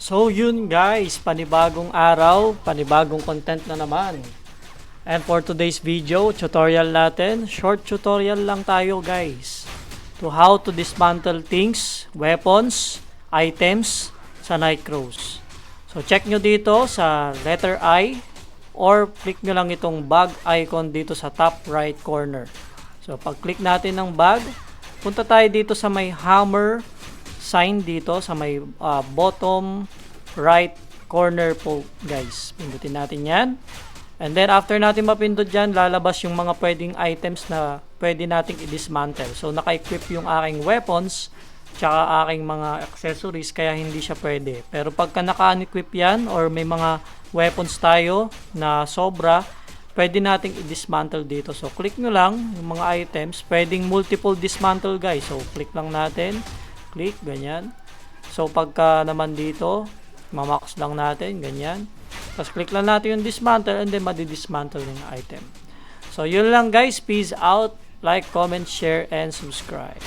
So yun guys, panibagong araw, panibagong content na naman. And for today's video, tutorial natin, short tutorial lang tayo guys. To how to dismantle things, weapons, items sa Nightcrows. So check nyo dito sa letter I or click nyo lang itong bag icon dito sa top right corner. So pag click natin ng bag, punta tayo dito sa may hammer sign dito sa may ah, bottom right corner po guys. Pindutin natin yan. And then after natin mapindot dyan, lalabas yung mga pwedeng items na pwede nating i-dismantle. So naka-equip yung aking weapons tsaka aking mga accessories kaya hindi siya pwede. Pero pagka naka-unequip yan or may mga weapons tayo na sobra, pwede nating i-dismantle dito. So click nyo lang yung mga items. Pwedeng multiple dismantle guys. So click lang natin. Click, ganyan. So pagka naman dito, mamax lang natin, ganyan. Tapos click lang natin yung dismantle and then madi-dismantle yung item. So yun lang guys. Peace out. Like, comment, share, and subscribe.